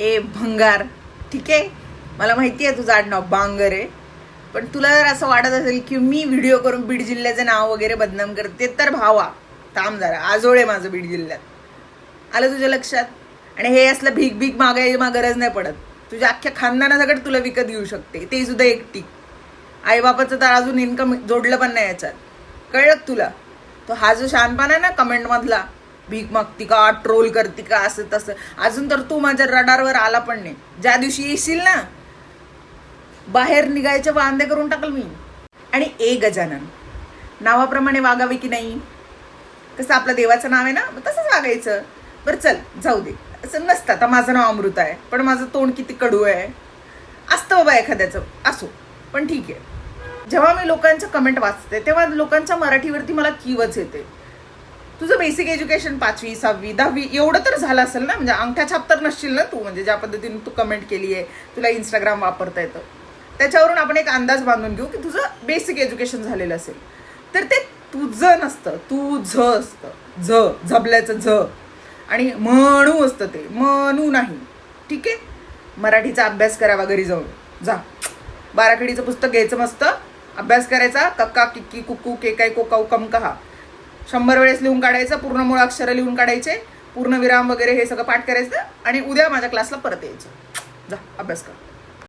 ए भंगार. ठीक आहे? मला माहिती आहे तुझं आडनाव बांगर आहे. पण तुला जर असं वाटत असेल की मी व्हिडिओ करून बीड जिल्ह्याचं नाव वगैरे बदनाम करते तर भावा थांब जरा. आजोळे माझं बीड जिल्ह्यात. आलं तुझ्या लक्षात? आणि हे असलं भीक भीक मागायची मा गरज नाही पडत. तुझ्या अख्ख्या खानदानासकट तुला विकत घेऊ शकते. ते सुद्धा एकटी. आईबापाचं तर अजून इन्कम जोडलं पण नाही याच्यात. कळलं तुला? तो हा जो शहाणपणा आहे ना कमेंटमधला भीक मागती का ट्रोल करते का असं तसं. अजून तर तू माझ्या रडारवर आला पण नाही. ज्या दिवशी येशील ना बाहेर निघायचे वांदे करून टाकल मी. आणि ए गजानन नावाप्रमाणे वागावे की नाही? कसं आपलं देवाचं नाव आहे ना तसंच वागायचं. बरं चल जाऊ दे. असं नसतं आता माझं नाव अमृत आहे. पण माझं तोंड किती कडू आहे. असतं बाबा एखाद्याचं असो. पण ठीक आहे. जेव्हा मी लोकांचं कमेंट वाचते तेव्हा लोकांच्या मराठीवरती मला किवच येते. तुझं बेसिक एज्युकेशन पाचवी सहावी दहावी एवढं तर झालं असेल ना? म्हणजे अंगठ्या छाप तर नसशील ना तू? म्हणजे ज्या पद्धतीने तू कमेंट केली आहे तुला इंस्टाग्राम वापरता येतं. त्याच्यावरून आपण एक अंदाज बांधून घेऊ की तुझं बेसिक एज्युकेशन झालेलं असेल. तर ते तुझं नसतं. तू झ असतं. झ झबल्याचं झ. आणि म्हणू असतं ते. म्हणू नाही. ठीक आहे? मराठीचा अभ्यास करावा घरी जाऊन. जा. बाराखडीचं पुस्तक घ्यायचं मस्त. अभ्यास करायचा. कक्का किक्की कुक्कू के काय कोका उकम कहा शंभर वेळेस लिहून काढायचं पूर्ण मूळ अक्षरं लिहून काढायचे पूर्ण विराम वगैरे हे सगळं पाठ करायचं आणि उद्या माझ्या क्लासला परत यायचं. जा अभ्यास कर.